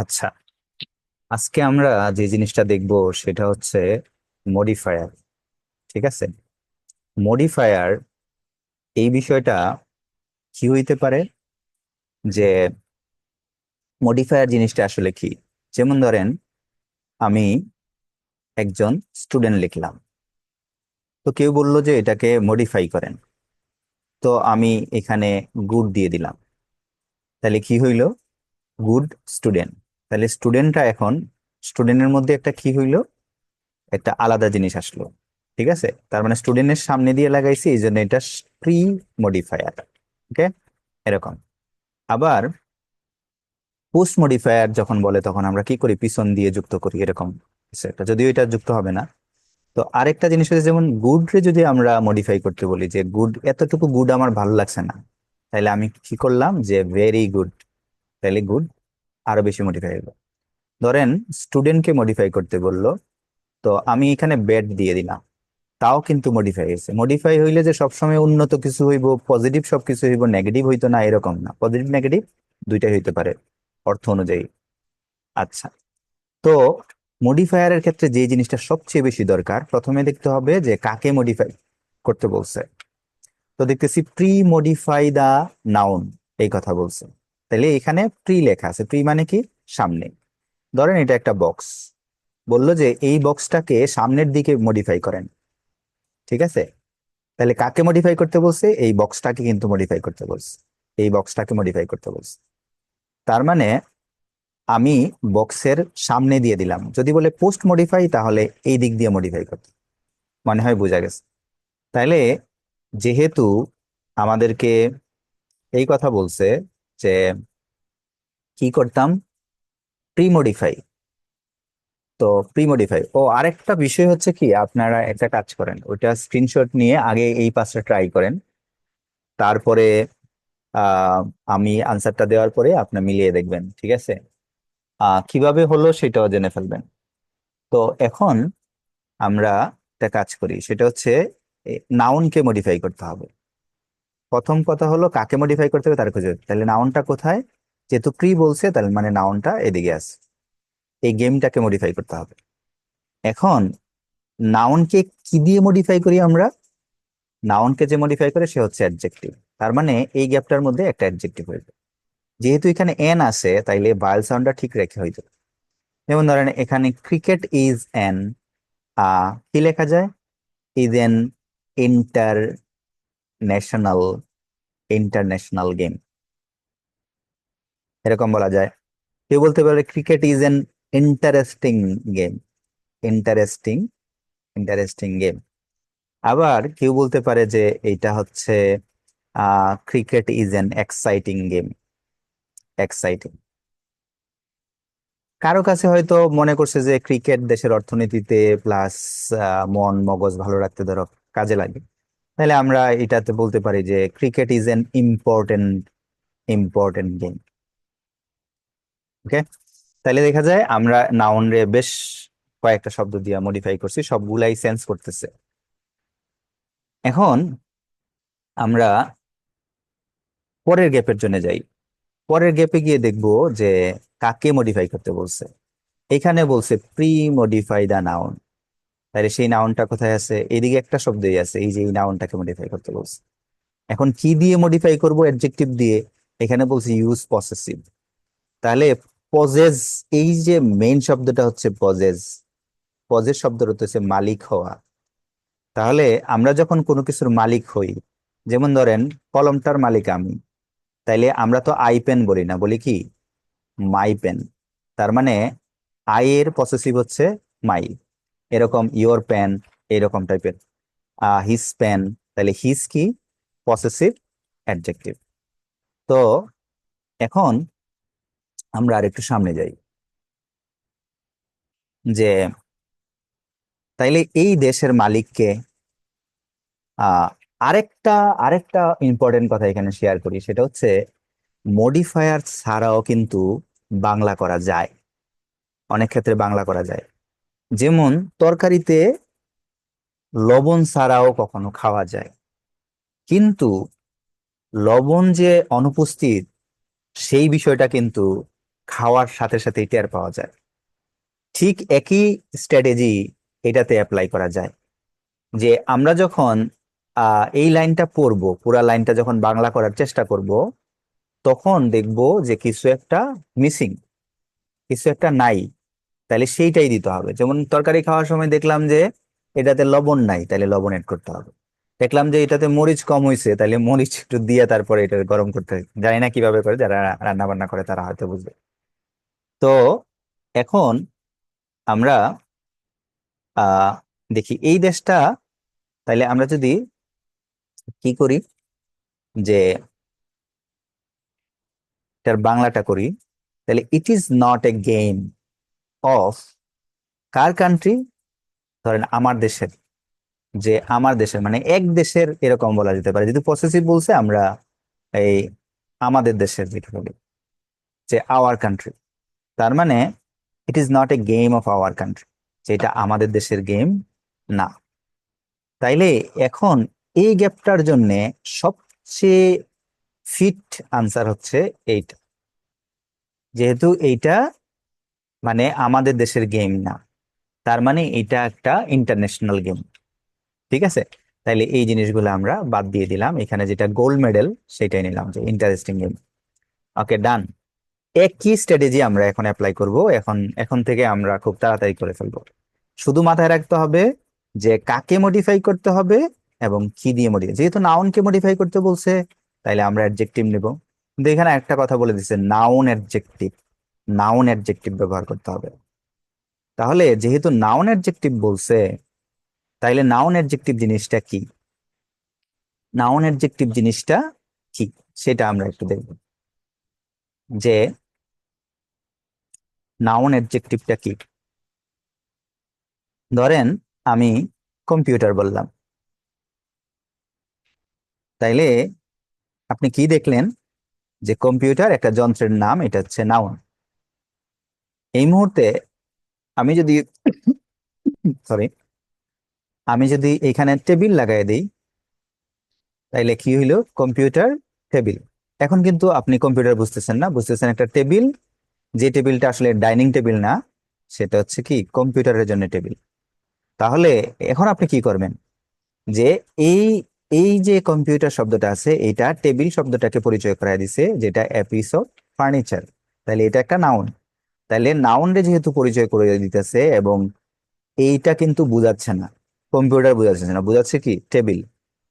আচ্ছা আজকে আমরা যে জিনিসটা দেখব সেটা হচ্ছে মডিফায়ার ঠিক আছে? মডিফায়ার এই বিষয়টা কি হইতে পারে? যে মডিফায়ার জিনিসটা আসলে কি? যেমন ধরেন, আমি একজন স্টুডেন্ট লিখলাম। তো কেউ বলল যে এটাকে মডিফাই করেন। তো আমি এখানে গুড দিয়ে দিলাম। তাহলে কি হইল? গুড স্টুডেন্ট তাহলে স্টুডেন্টটা এখন স্টুডেন্টের মধ্যে একটা কি হইল? একটা আলাদা জিনিস আসলো, ঠিক আছে? তার মানে স্টুডেন্টের সামনে দিয়ে লাগাইছি, এই জন্য এটা প্রি মডিফায়ার ওকে এরকম। আবার পোস্ট মডিফায়ার যখন বলে, তখন আমরা কি করি? পিছন দিয়ে যুক্ত করি, এরকম। যদিও এটা যুক্ত হবে না। তো আরেকটা জিনিস হচ্ছে, যেমন গুড রে যদি আমরা মডিফাই করতে বলি, যে গুড, এতটুকু গুড আমার ভালো লাগছে না, তাহলে আমি কি করলাম? যে ভেরি গুড তাহলে গুড আরও বেশি মডিফাই হলো ধরেন স্টুডেন্টকে মডিফাই করতে বলল, তো আমি এখানে ব্যাড দিয়ে দিলাম। তাও কিন্তু মডিফাই হয়েছে। মডিফাই হইলে যে সবসময় উন্নত কিছু হইব পজিটিভ সবকিছু হইব নেগেটিভ হইতো না, এরকম না। পজিটিভ নেগেটিভ দুইটাই হইতে পারে, অর্থ অনুযায়ী। আচ্ছা তো মডিফায়ারের ক্ষেত্রে যে জিনিসটা সবচেয়ে বেশি দরকার, প্রথমে দেখতে হবে যে কাকে মডিফাই করতে বলছে। তো দেখতেছি প্রি মডিফাই দা নাউন এই কথা বলছে। তাহলে এখানে প্রি লেখা আছে। প্রি মানে কি? সামনে। ধরেন এটা একটা বক্স বলল যে এই বক্সটাকে সামনের দিকে মডিফাই করেন। ঠিক আছে? তাহলে কাকে মডিফাই করতে বলছে? এই বক্সটাকে কিন্তু মডিফাই করতে বলছে। এই বক্সটাকে মডিফাই করতে বলছে। তার মানে আমি বক্সের সামনে দিয়ে দিলাম। যদি বলে পোস্ট মডিফাই তাহলে এই দিক দিয়ে মডিফাই করতে। মনে হয় বোঝা গেছে। তাহলে যেহেতু আমাদেরকে এই কথা বলছে যে কি করতাম? প্রি মডিফাই তো প্রি মডিফাই ও, আরেকটা বিষয় হচ্ছে কি, আপনারা একটা কাজ করেন। ওইটা স্ক্রিনশট নিয়ে আগে এই পাশটা ট্রাই করেন। তারপরে আমি আনসারটা দেওয়ার পরে আপনি মিলিয়ে দেখবেন, ঠিক আছে? কীভাবে হলো সেটাও জেনে ফেলবেন। তো এখন আমরা একটা কাজ করি, সেটা হচ্ছে নাউনকে মডিফাই করতে হবে। প্রথম কথা হলো কাকে মডিফাই করতে হবে তার খুঁজে তাহলে নাউনটা কোথায়? যেহেতু প্রি বলছে, তাহলে মানে নাউনটা এদিকে আছে। এই গেমটাকে মডিফাই করতে হবে। এখন নাউনকে কি দিয়ে মডিফাই করি আমরা? নাউনকে যে মডিফাই করে সে হচ্ছে অ্যাডজেক্টিভ তার মানে এই গ্যাপটার মধ্যে একটা অ্যাডজেক্টিভ হয়ে যাবে যেহেতু এখানে এন আছে, তাইলে ভায়েল সাউন্ডটা ঠিক রেখে হইতো যেমন ধরেন, এখানে ক্রিকেট ইজ অ্যান কি লেখা যায়? Is an international international game এরকম বলা যায়। কেউ বলতে পারে cricket is an interesting game interesting interesting game আবার কেউ বলতে পারে যে এইটা হচ্ছে cricket is an exciting game exciting কারও কাছে হয়তো মনে করছে যে ক্রিকেট দেশের অর্থনীতিতে প্লাস মন, মগজ ভালো রাখতে ধরো, কাজে লাগে। তাহলে আমরা এটাতে বলতে পারি যে cricket is an important important game okay তাহলে দেখা যায় আমরা নাউন রে বেশ কয়েকটা শব্দ দিয়ে মডিফাই করছি, সবগুলাই সেন্স করতেছে। এখন আমরা পরের গ্যাপের জন্য যাই। পরের গ্যাপে গিয়ে দেখব যে কাকে মডিফাই করতে বলছে। এখানে বলছে প্রি মডিফাই দা নাউন তাহলে সেই নাউনটা কোথায় আছে? এদিকে একটা শব্দই আছে, এই যে এই নাউনটাকে মডিফাই করতে বলছে। এখন কি দিয়ে মডিফাই করব? অ্যাডজেক্টিভ দিয়ে। এখানে বলছে ইউজ পসেসিভ তাহলে পজেজ এই যে মেইন শব্দটা হচ্ছে পজেজ পজেজ শব্দটা হচ্ছে মালিক হওয়া। তাহলে আমরা যখন কোনো কিছুর মালিক হই, যেমন ধরেন কলমটার মালিক আমি, তাইলে আমরা তো আই পেন বলি না, বলি কি? মাই পেন তার মানে আই এর পসেসিভ হচ্ছে মাই এরকম ইয়োর পেন এরকম টাইপের হিস পেন তাহলে হিস কি? পসেসিভ অ্যাডজেক্টিভ তো এখন আমরা আরেকটু সামনে যাই। যে তাইলে এই দেশের মালিককে আরেকটা আরেকটা ইম্পর্টেন্ট কথা এখানে শেয়ার করি, সেটা হচ্ছে মডিফায়ার ছাড়াও কিন্তু বাংলা করা যায়। অনেক ক্ষেত্রে বাংলা করা যায়। যেমন তরকারিতে লবণ ছাড়াও কখনো খাওয়া যায়। কিন্তু লবণ যে অনুপস্থিত, সেই বিষয়টা কিন্তু খাওয়ার সাথে সাথেই টের পাওয়া যায়। ঠিক একই স্ট্র্যাটেজি এটাতে অ্যাপ্লাই করা যায়। যে আমরা যখন এই লাইনটা পড়ব, পুরা লাইনটা যখন বাংলা করার চেষ্টা করব, তখন দেখব যে কিছু একটা মিসিং কিছু একটা নাই। তাহলে সেইটাই দিতে হবে। যেমন তরকারি খাওয়ার সময় দেখলাম যে এটাতে লবণ নাই, তাহলে লবণ এড করতে হবে। দেখলাম যে এটাতে মরিচ কম হয়েছে তাহলে মরিচ একটু দিয়ে তারপরে এটা গরম করতে হবে জানি না কীভাবে করে, যারা রান্না বান্না করে তারা হয়তো বুঝবে। তো এখন আমরা দেখি এই দেশটা তাইলে আমরা যদি কি করি? যে এটার বাংলাটা করি, তাহলে it is not a game of car country ধরেন আমার দেশের, যে আমার দেশের মানে এক দেশের এরকম বলা যেতে পারে। যেহেতু পসেসিভ বলছে, আমরা এই আমাদের দেশের যেটা বলি, যে আওয়ার কান্ট্রি তার মানে it is not a game of our country যেটা আমাদের দেশের গেম না। তাইলে এখন এই গ্যাপটার জন্য সবচেয়ে ফিট আনসার হচ্ছে এইটা। যেহেতু এইটা মানে আমাদের দেশের গেম না। তার মানে এটা একটা ইন্টারন্যাশনাল গেম ঠিক আছে? তাইলে এই জিনিসগুলো আমরা বাদ দিয়ে দিলাম। এখানে যেটা গোল্ড মেডেল সেটাই নিলাম যে ইন্টারেস্টিং গেম ওকে ডান একই স্ট্র্যাটেজি আমরা এখন অ্যাপ্লাই করব। এখন এখন থেকে আমরা খুব তাড়াতাড়ি করে ফেলব। শুধু মাথায় রাখতে হবে যে কাকে মডিফাই করতে হবে এবং কি দিয়ে মডিফাই যেহেতু নাউনকে মডিফাই করতে বলছে, তাইলে আমরা অ্যাডজেক্টিভ নেব। কিন্তু এখানে একটা কথা বলে দিচ্ছে নাউন অ্যাডজেক্টিভ নাউন অ্যাডজেক্টিভ ব্যবহার করতে হবে। তাহলে যেহেতু নাউন অ্যাডজেক্টিভ বলছে, তাইলে নাউন অ্যাডজেক্টিভ জিনিসটা কি? নাউন অ্যাডজেক্টিভ জিনিসটা কি? সেটা আমরা একটু দেখব। যে নাউন অ্যাডজেক্টিভটা কি? ধরেন আমি কম্পিউটার বললাম। তাইলে আপনি কি দেখলেন? যে কম্পিউটার একটা যন্ত্রের নাম, এটা হচ্ছে নাউন এই মুহূর্তে আমি যদি সরি আমি যদি এখানে টেবিল লাগাই দিই, তাইলে কি হইল? Computer table. এখন কিন্তু আপনি কম্পিউটার বুঝতেছেন না, বুঝতেছেন একটা টেবিল, যে টেবিলটা আসলে ডাইনিং টেবিল না, সেটা হচ্ছে কি? কম্পিউটারের জন্য টেবিল। তাহলে এখন আপনি কি করবেন? যে এই এই যে কম্পিউটার শব্দটা আছে, এটা টেবিল শব্দটাকে পরিচয় করায় দিছে, যেটা এপিসোড ফার্নিচার। তাহলে এটা একটা নাউন। তাহলে নাউনরে যেহেতু পরিচয় করে দিতেছে এবং এইটা কিন্তু বুঝাচ্ছে না, কম্পিউটার বুঝাচ্ছে না, বুঝাচ্ছে কি? টেবিল।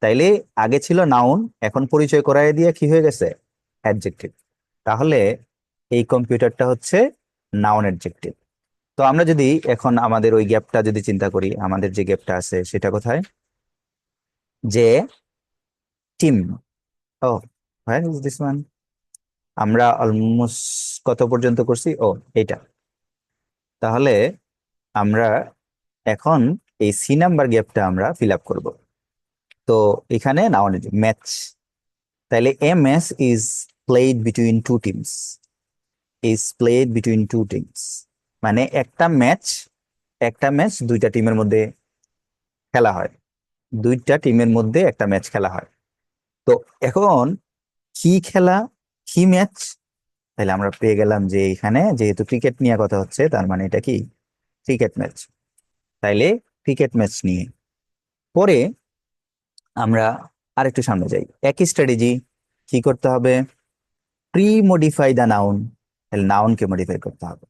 তাইলে আগে ছিল নাউন, এখন পরিচয় করায় দিয়ে কি হয়ে গেছে? অ্যাডজেক্টিভ। তাহলে এই কম্পিউটারটা হচ্ছে নাউন অ্যাডজেক্টিভ। তো আমরা যদি এখন আমাদের ওই গ্যাপটা যদি চিন্তা করি, আমাদের যে গ্যাপটা আছে সেটা কোথায়? যে টিম। ও হ্যাঁ দিস ওয়ান আমরা অলমোস্ট কত পর্যন্ত করছি? ও, এইটা। তাহলে আমরা এখন এই সি নাম্বার গ্যাপটা আমরা ফিল আপ করব। তো এখানে নাউন ম্যাচ তাহলে a match is played between two teams is played between two teams মানে একটা ম্যাচ একটা ম্যাচ দুইটা টিমের মধ্যে খেলা হয়। দুইটা টিমের মধ্যে একটা ম্যাচ খেলা হয়। তো এখন কি খেলা? কি ম্যাচ? তাহলে আমরা পেয়ে গেলাম যে এখানে, যেহেতু ক্রিকেট নিয়ে কথা হচ্ছে, তার মানে এটা কি? Cricket match. তাইলে ক্রিকেট ম্যাচ নিয়ে। পরে আমরা আরেকটু সামনে যাই। একই স্ট্র্যাটেজি, কি করতে হবে? প্রি মডিফাই দ্য নাউন তাহলে নাউনকে মডিফাই করতে হবে।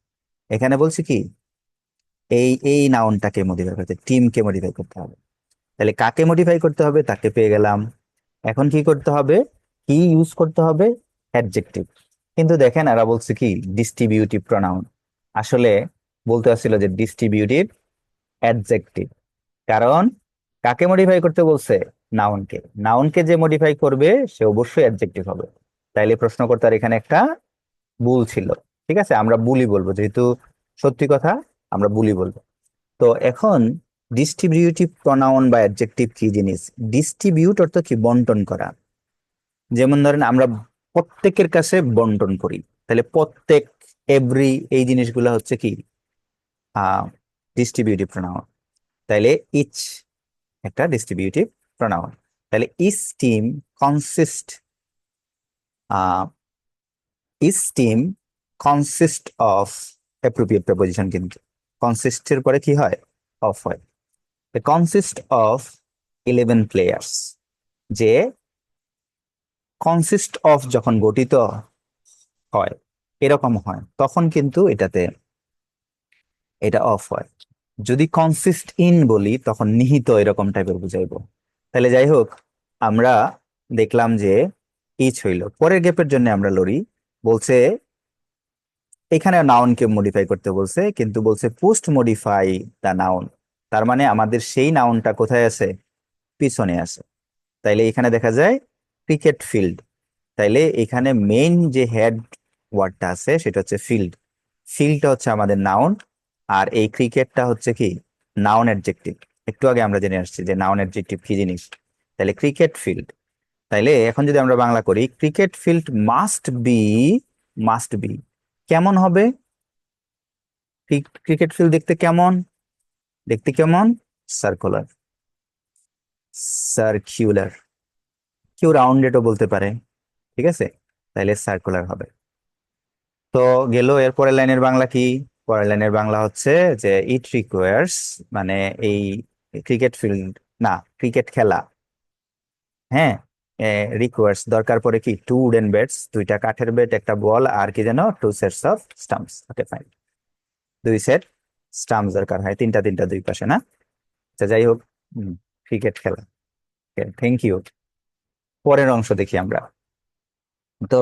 এখানে বলছি কি? এই এই নাউনটাকে মডিফাই করতে টিমকে মডিফাই করতে হবে। তাহলে কাকে মডিফাই করতে হবে? তাকে পেয়ে গেলাম। এখন কি করতে হবে? কি ইউজ করতে হবে? অ্যাডজেক্টিভ কিন্তু দেখেন এরা বলছে কি ডিস্ট্রিবিউটিভ প্রনাউন আসলে বলতে আসছিল যে ডিস্ট্রিবিউটিভ অ্যাডজেক্টিভ কারণ কাকে মডিফাই করতে বলছে? নাউনকে নাউনকে যে মডিফাই করবে, সে অবশ্যই অ্যাডজেক্টিভ হবে। তাইলে প্রশ্ন প্রশ্নকর্তার এখানে একটা ভুল ছিল। ঠিক আছে? আমরা বুলি বলব। যেহেতু সত্যি কথা, আমরা বুলি বলব। তো এখন ডিস্ট্রিবিউটিভ প্রনাউন বা অ্যাডজেক্টিভ কি জিনিস? ডিস্ট্রিবিউট অর্থ কি? বন্টন করা। যেমন ধরেন আমরা প্রত্যেকের কাছে বন্টন করি। তাহলে প্রত্যেক এভরি এই জিনিসগুলো হচ্ছে কি? ডিস্ট্রিবিউটিভ প্রনাউন তাইলে ইচ একটা ডিস্ট্রিবিউটিভ প্রনাউন তাহলে each team consist each team consist of appropriate preposition কিন্তু। কনসিস্টের পরে কি হয়? অফ হয়। কনসিস্ট অফ ইলেভেন প্লেয়ার্স যে কনসিস্ট অফ যখন গঠিত হয়, এরকম হয়, তখন কিন্তু এটাতে এটা অফ হয়। যদি কনসিস্ট ইন বলি, তখন নিহিত এরকম টাইপের বুঝাইবো। তাহলে যাই হোক আমরা দেখলাম যে ইচ হইল। পরের গ্যাপের জন্য আমরা লড়ি। বলছে, এখানে নাউনকে মডিফাই করতে বলছে, কিন্তু বলছে পোস্ট মডিফাই দ্য নাউন তার মানে আমাদের সেই নাউনটা কোথায় আছে? পিছনে আছে। তাইলে এখানে দেখা যায় ক্রিকেট ফিল্ড তাইলে এখানে মেইন যে হেড ওয়ার্ডটা আছে, সেটা হচ্ছে ফিল্ড ফিল্ডটা হচ্ছে আমাদের নাউন আর এই ক্রিকেটটা হচ্ছে কি? নাউন অ্যাডজেক্টিভ একটু আগে আমরা জেনে আসছি যে নাউন অ্যাডজেক্টিভ কি জিনিস? তাহলে ক্রিকেট ফিল্ড তাইলে এখন যদি আমরা বাংলা করি cricket field must be must be কেমন হবে? ক্রিকেট ফিল্ড দেখতে কেমন? দেখতে কেমন? সার্কুলার সার্কিউলার কেউ রাউন্ডেডও বলতে পারে, ঠিক আছে? তাইলে সার্কুলার হবে। তো গেল এর পরের লাইনের বাংলা কি? পরের লাইনের বাংলা হচ্ছে যে ইট রিকোয়ার্স মানে এই ক্রিকেট ফিল্ড না ক্রিকেট খেলা। হ্যাঁ? রিকোয়ার্স দরকার পড়ে কি? টু উডেন ব্যাটস দুইটা কাঠের ব্যাট একটা বল আর কি যেন two sets of stumps okay fine দুই সেট স্টাম্পস দরকার হয়, তিনটা তিনটা দুই পাশে, না? আচ্ছা যাই হোক ক্রিকেট খেলা। থ্যাংক ইউ পরের অংশ দেখি আমরা। তো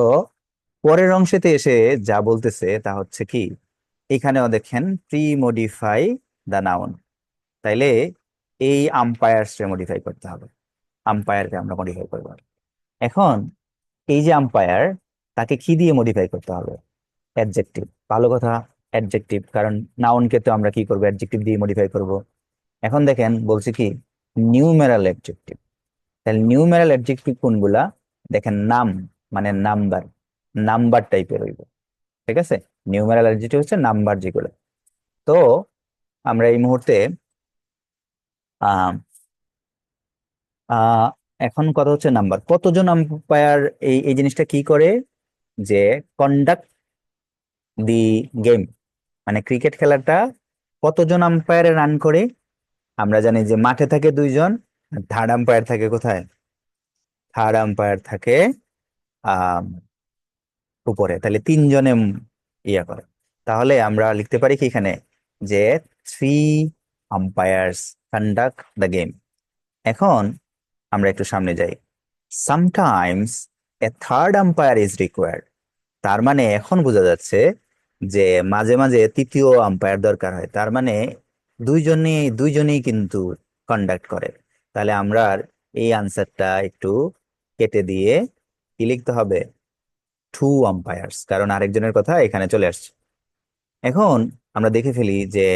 পরের অংশেতে এসে যা বলতেছে তা হচ্ছে কি? এখানেও দেখেন প্রি মডিফাই দ্য নাউন তাইলে এই আম্পায়ার্সকে মডিফাই করতে হবে। আম্পায়ারকে আমরা মডিফাই করব। এখন এই যে আম্পায়ার তাকে কি দিয়ে মডিফাই করতে হবে? অ্যাডজেক্টিভ ভালো কথা অ্যাডজেক্টিভ কারণ নাউনকে তো আমরা কি করব? অ্যাডজেক্টিভ দিয়ে মডিফাই করব। এখন দেখেন, বলছি কি? নিউমেরাল অ্যাডজেক্টিভ তাহলে নিউমেরাল অ্যাডজেক্টিভ কোনগুলা? দেখেন নাম মানে নাম্বার নাম্বার টাইপের হইব। ঠিক আছে? নিউমেরাল অ্যাডজেক্টিভ হচ্ছে নাম্বার যেগুলো। তো আমরা এই মুহূর্তে এখন কথা হচ্ছে নাম্বার কতজন আম্পায়ার এই এই জিনিসটা কি করে? যে কন্ডাক্ট দি গেম মানে ক্রিকেট খেলাটা কতজন আম্পায়ারে রান করে? আমরা জানি যে মাঠে থাকে দুইজন থার্ড আম্পায়ার থাকে কোথায়? থার্ড আম্পায়ার থাকে উপরে। তাহলে তিনজনে ইয়া করে। তাহলে আমরা লিখতে পারি কি এখানে? যে three umpires conduct the game এখন আমরা একটু সামনে যাই। Sometimes a third umpire is required তার মানে এখন বোঝা যাচ্ছে যে মাঝে মাঝে তৃতীয় আম্পায়ার দরকার হয়। তার মানে দুইজনই, দুইজনেই কিন্তু কন্ডাক্ট করে। তাহলে আমরা এই আনসারটা একটু কেটে দিয়ে কি লিখতে হবে? টু আম্পায়ার্স কারণ আরেকজনের কথা এখানে চলে আসছে। এখন আমরা দেখে ফেলি যে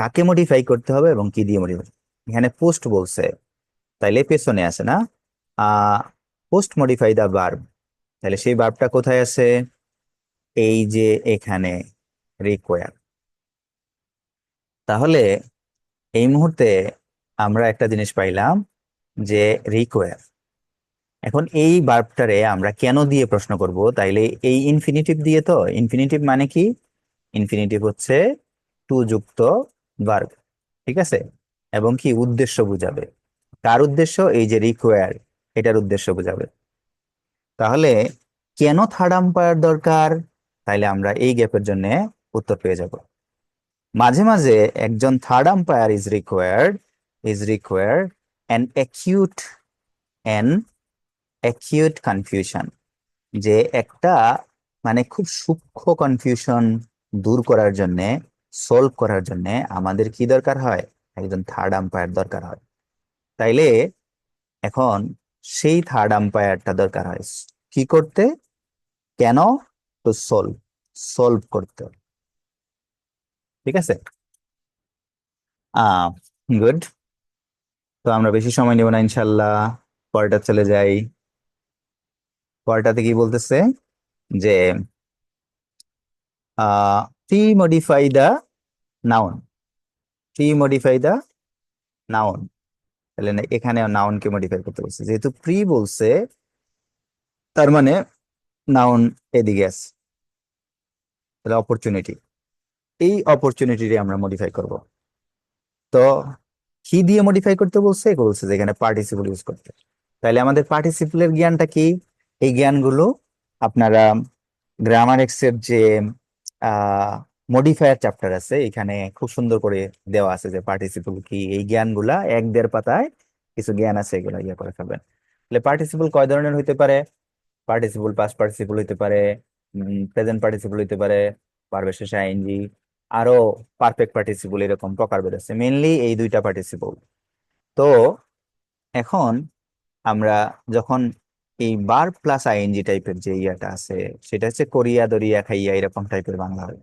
কাকে মডিফাই করতে হবে এবং কি দিয়ে মডিফাই এখানে পোস্ট বলছে, তাইলে পেছনে আছে না? পোস্ট মডিফাই দা বার্ব তাহলে সেই বার্বটা কোথায় আছে? এই যে এখানে রিকোয়ার তাহলে এই মুহূর্তে আমরা একটা জিনিস পাইলাম যে রিকোয়ার এখন এই ভার্বটারে আমরা কেন দিয়ে প্রশ্ন করব? তাইলে এই ইনফিনিটিভ দিয়ে তো। ইনফিনিটিভ মানে কি? ইনফিনিটিভ হচ্ছে টু যুক্ত ভার্ব ঠিক আছে? এবং কি? উদ্দেশ্য বুঝাবে। কার উদ্দেশ্য? এই যে রিকোয়ার এটার উদ্দেশ্য বোঝাবে। তাহলে কেন থার্ড আম্পায়ার দরকার? তাইলে আমরা এই গ্যাপের জন্য উত্তর পেয়ে যাব। মাঝে মাঝে একজন third umpire is required is required an acute an acute confusion যে একটা মানে খুব সূক্ষ্ম কনফিউশন দূর করার জন্য সলভ করার জন্য আমাদের কি দরকার হয়? একজন থার্ড আম্পায়ার দরকার হয়। তাইলে এখন সেই থার্ড আম্পায়ারটা দরকার হয়। কি করতে? কেন? টু সলভ সলভ করতে। ঠিক আছে? আহ গুড তো আমরা বেশি সময় নেব না, ইনশাল্লাহ। পরেরটা চলে যাই। পরেরটাতে কি বলতেছে? যে pre modify the noun pre modify the noun তাহলে এখানে নাউনকে মডিফাই করতে বলছে। যেহেতু প্রি বলছে, তার মানে নাউন এদিকে আছে। তাহলে অপরচুনিটি এই অপরচুনিটি আমরা মডিফাই করব। তো কি দিয়ে মডিফাই করতে বলছে? বলছে যে এখানে পার্টিসিপল ইউজ করতে। তাহলে আমাদের পার্টিসিপলের জ্ঞানটা কি? এই জ্ঞানগুলো আপনারা গ্রামার এক্সের যে মডিফায়ার চ্যাপ্টার আছে, এখানে খুব সুন্দর করে দেওয়া আছে যে পার্টিসিপল কি। এই জ্ঞানগুলা এক দেড় পাতায় কিছু জ্ঞান আছে, এগুলো ইয়ে করে ফেলবেন। তাহলে পার্টিসিপল কয় ধরনের হইতে পারে? পার্টিসিপল পাস্ট পার্টিসিপল হইতে পারে প্রেজেন্ট পার্টিসিপল হইতে পারে পারবে শেষে আইএনজি আরও পারফেক্ট পার্টিসিপল এরকম প্রকার বেরোচ্ছে। মেনলি এই দুইটা পার্টিসিপল তো এখন আমরা যখন এই বার প্লাস আইএনজি টাইপের যে ইয়াটা আছে, সেটা হচ্ছে কোরিয়া দরিয়া খাইয়া এরকম টাইপের বাংলা হয়।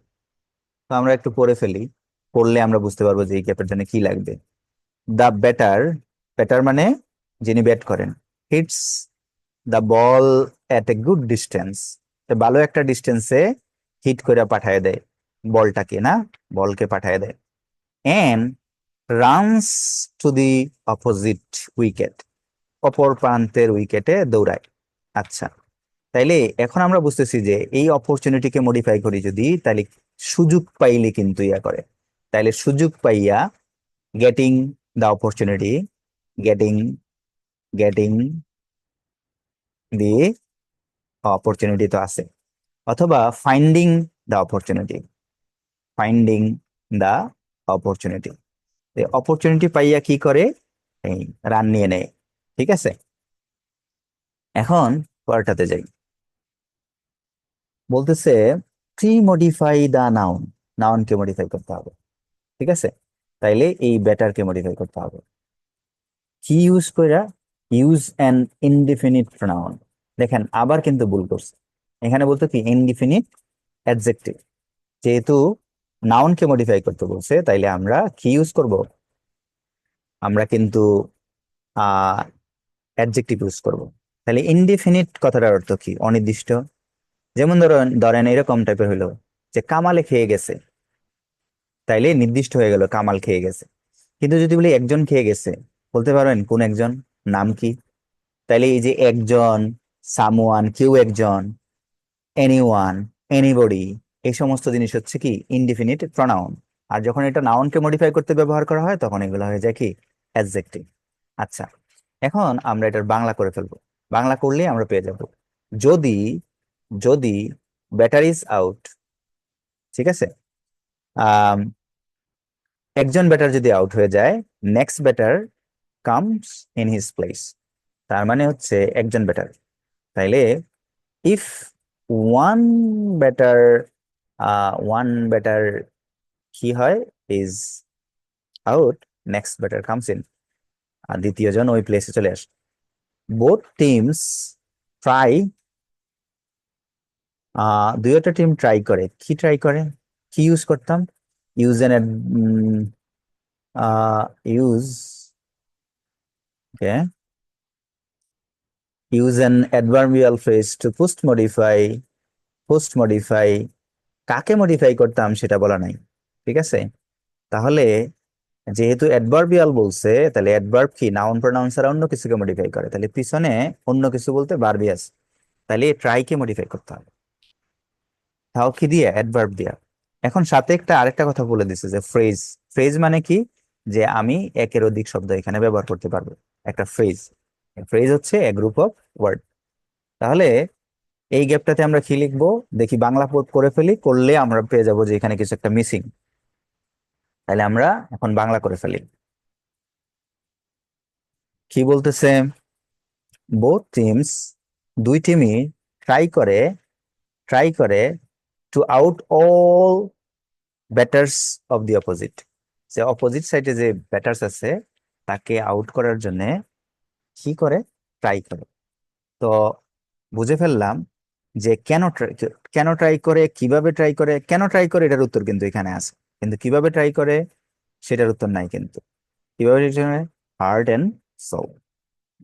তো আমরা একটু পড়ে ফেলি। পড়লে আমরা বুঝতে পারব যে এই গ্যাপের জন্য কি লাগবে। দ্য ব্যাটার ব্যাটার মানে যিনি ব্যাট করেন hits the ball at a good distance ভালো একটা ডিস্টেন্সে হিট করে পাঠায় দেয়। বলটাকে, না? বলকে পাঠায় দেয়। And runs to the opposite wicket অপর প্রান্তের উইকেটে দৌড়ায়। আচ্ছা তাইলে এখন আমরা বুঝতেছি যে এই অপরচুনিটিকে মডিফাই করি যদি তাহলে সুযোগ পাইলে কিন্তু ইয়া করে। তাইলে সুযোগ পাইয়া getting the opportunity getting getting the opportunity তো আছে। অথবা finding the opportunity finding the opportunity opportunity পাইয়া কি করে? এই রান নিয়ে নেয়। ঠিক আছে? এখন পরেরটাতে যাই। বলতেছে প্রি মডিফাই দা নাউন নাউনকে মডিফাই করতে হবে। ঠিক আছে? তাইলে এই ব্যাটারকে মডিফাই করতে হবে। কি ইউজ কইরা? ইউজ অ্যান ইনডিফিনিট প্রনাউন দেখেন, আবার কিন্তু ভুল করছে। এখানে বলতো কি ইনডিফিনিট অ্যাডজেক্টিভ যেহেতু নাউনকে মডিফাই করতে বলছে, তাইলে আমরা কি ইউজ করব? আমরা কিন্তু অ্যাডজেক্টিভ ইউজ করব। তাহলে ইনডিফিনিট কথাটার অর্থ কি? অনির্দিষ্ট। যেমন ধরেন ধরেন এরকম টাইপের হইল যে কামালে খেয়ে গেছে। তাইলে নির্দিষ্ট হয়ে গেল, কামাল খেয়ে গেছে। কিন্তু যদি বলি একজন খেয়ে গেছে, বলতে পারবেন কোন একজন? নাম কি? তাইলে এই যে একজন সামওয়ান কেউ একজন এনিওয়ান এনিবডি এই সমস্ত জিনিস হচ্ছে কি ইনডিফিনিট প্রনাউন আর যখন এটা নাউনকে মডিফাই করতে ব্যবহার করা হয়, তখন এগুলো হয়ে যায় কি অ্যাডজেক্টিভ আচ্ছা এখন আমরা এটার বাংলা করে ফেলব। বাংলা করলেই আমরা পেয়ে যাব। যদি যদি ব্যাটার ইজ আউট ঠিক আছে? একজন ব্যাটার যদি আউট হয়ে যায় next batter comes in his place তার মানে হচ্ছে একজন ব্যাটার তাইলে if one batter one batter কি হয় is out next batter comes in আর দ্বিতীয় জন ওই প্লেসে চলে আসে। বোথ টিমস ট্রাই দুইটা টিম ট্রাই করে। কি ট্রাই করে? কি ইউজ করতাম? Use an use okay use an adverbial phrase to post modify post modify কাকে মডিফাই করতাম সেটা বলা নাই, ঠিক আছে? তাহলে যেহেতু অ্যাডভার্বিয়াল বলছে, তাহলে অ্যাডভার্ব কি? নাউন প্রোনাউন ছাড়া অন্য কিছুকে মডিফাই করে। তাহলে পিছনে অন্য কিছু বলতে আছে তাহলে ট্রাই কে মডিফাই করতে হবে। তাও কি দিয়ে? অ্যাডভার্ব দিয়া। এখন সাথে একটা আরেকটা কথা বলে দিছে যে ফ্রেজ ফ্রেজ মানে কি? যে আমি একের অধিক শব্দ এখানে ব্যবহার করতে পারব। একটা ফ্রেজ ফ্রেজ হচ্ছে এ গ্রুপ অফ ওয়ার্ড তাহলে এই গ্যাপটাতে আমরা কি লিখব? দেখি বাংলা করে ফেলি, করলে আমরা পেয়ে যাব যে এখানে কিছু একটা মিসিং তাহলে আমরা এখন বাংলা করে ফেলি। কি বলতেছে? বোথ টিমস দুই টিমই ট্রাই করে ট্রাই করে to out all batters of the opposite যে অপোজিট সাইডে যে ব্যাটার্স আছে, তাকে আউট করার জন্য কি করে? ট্রাই করে। তো বুঝে ফেললাম যে কেন কেন ট্রাই করে, কীভাবে ট্রাই করে, কেন ট্রাই করে এটার উত্তর কিন্তু এখানে আছে। কিন্তু কীভাবে ট্রাই করে, সেটার উত্তর নাই কিন্তু। কীভাবে হার্ট এন্ড সোল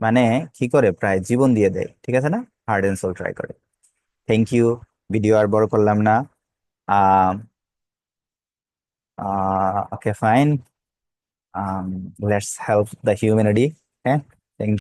মানে কি করে? প্রায় জীবন দিয়ে দেয়, ঠিক আছে না? হার্ট এন্ড সোল ট্রাই করে। থ্যাংক ইউ ভিডিও আর বড় করলাম না। Okay fine let's help the humanity হ্যাঁ?